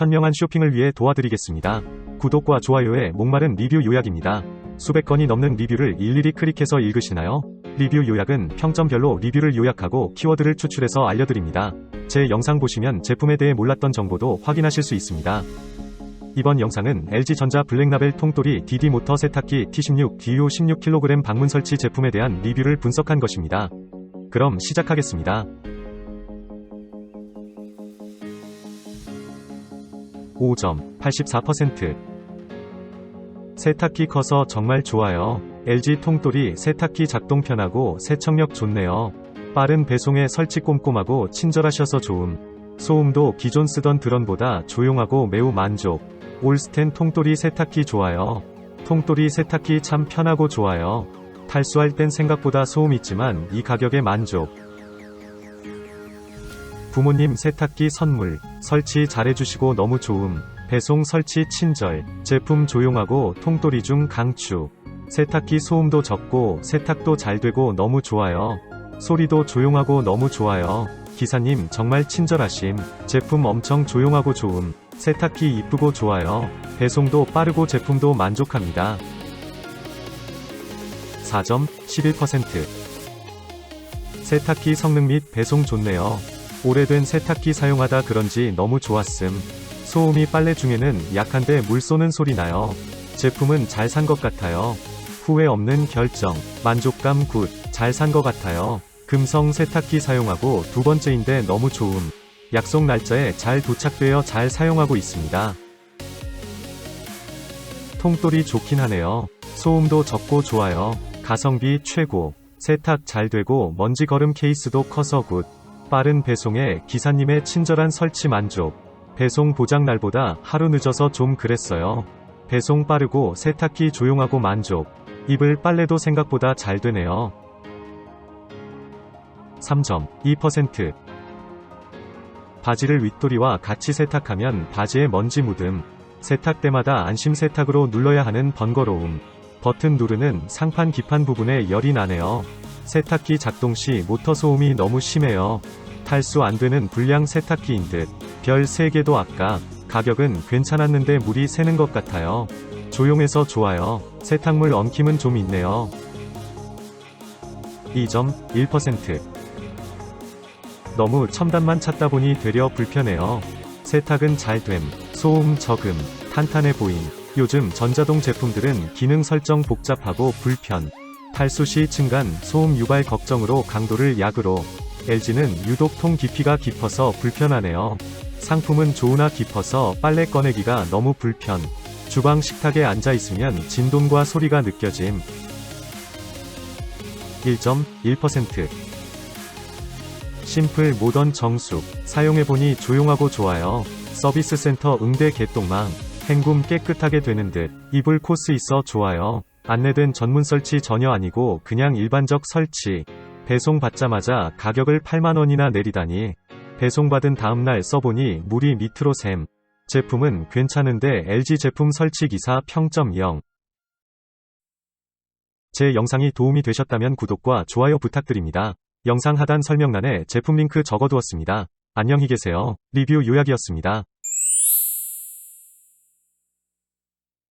현명한 쇼핑을 위해 도와드리겠습니다. 구독과 좋아요에 목마른 리뷰 요약입니다. 수백 건이 넘는 리뷰를 일일이 클릭해서 읽으시나요? 리뷰 요약은 평점별로 리뷰를 요약하고 키워드를 추출해서 알려드립니다. 제 영상 보시면 제품에 대해 몰랐던 정보도 확인하실 수 있습니다. 이번 영상은 LG전자 블랙라벨 통돌이 DD모터 세탁기 T16 DU 16kg 방문 설치 제품에 대한 리뷰를 분석한 것입니다. 그럼 시작하겠습니다. 5점, 84%. 세탁기 커서 정말 좋아요. LG 통돌이 세탁기 작동 편하고 세척력 좋네요. 빠른 배송에 설치 꼼꼼하고 친절하셔서 좋음. 소음도 기존 쓰던 드런보다 조용하고 매우 만족. 올스텐 통돌이 세탁기 좋아요. 통돌이 세탁기 참 편하고 좋아요. 탈수할 땐 생각보다 소음 있지만 이 가격에 만족. 부모님 세탁기 선물, 설치 잘해주시고 너무 좋음. 배송 설치 친절, 제품 조용하고 통돌이 중 강추. 세탁기 소음도 적고 세탁도 잘 되고 너무 좋아요. 소리도 조용하고 너무 좋아요. 기사님 정말 친절하심. 제품 엄청 조용하고 좋음. 세탁기 이쁘고 좋아요. 배송도 빠르고 제품도 만족합니다. 4점, 11%. 세탁기 성능 및 배송 좋네요. 오래된 세탁기 사용하다 그런지 너무 좋았음. 소음이 빨래 중에는 약한데 물 쏘는 소리 나요. 제품은 잘 산 것 같아요. 후회 없는 결정, 만족감 굿, 잘 산 것 같아요. 금성 세탁기 사용하고 두 번째인데 너무 좋음. 약속 날짜에 잘 도착되어 잘 사용하고 있습니다. 통돌이 좋긴 하네요. 소음도 적고 좋아요. 가성비 최고. 세탁 잘 되고 먼지 걸음 케이스도 커서 굿. 빠른 배송에 기사님의 친절한 설치 만족. 배송 보장 날보다 하루 늦어서 좀 그랬어요. 배송 빠르고 세탁기 조용하고 만족. 이불 빨래도 생각보다 잘 되네요. 3점, 2%. 바지를 윗도리와 같이 세탁하면 바지에 먼지 묻음. 세탁 때마다 안심 세탁으로 눌러야 하는 번거로움. 버튼 누르는 상판 기판 부분에 열이 나네요. 세탁기 작동 시 모터 소음이 너무 심해요. 탈수 안 되는 불량 세탁기인 듯. 별 3개도 아까. 가격은 괜찮았는데 물이 새는 것 같아요. 조용해서 좋아요. 세탁물 엉킴은 좀 있네요. 2점, 1%. 너무 첨단만 찾다 보니 되려 불편해요. 세탁은 잘됨, 소음 적음, 탄탄해 보임. 요즘 전자동 제품들은 기능 설정 복잡하고 불편. 탈수 시 층간, 소음 유발 걱정으로 강도를 약으로. LG는 유독 통 깊이가 깊어서 불편하네요. 상품은 좋으나 깊어서 빨래 꺼내기가 너무 불편. 주방 식탁에 앉아 있으면 진동과 소리가 느껴짐. 1.1% 심플 모던 정숙. 사용해보니 조용하고 좋아요. 서비스 센터 응대 개똥망. 헹굼 깨끗하게 되는 듯. 이불 코스 있어 좋아요. 안내된 전문 설치 전혀 아니고 그냥 일반적 설치. 배송 받자마자 가격을 8만원이나 내리다니. 배송받은 다음날 써보니 물이 밑으로 샘. 제품은 괜찮은데 LG 제품 설치 기사 평점 0. 제 영상이 도움이 되셨다면 구독과 좋아요 부탁드립니다. 영상 하단 설명란에 제품 링크 적어두었습니다. 안녕히 계세요. 리뷰 요약이었습니다.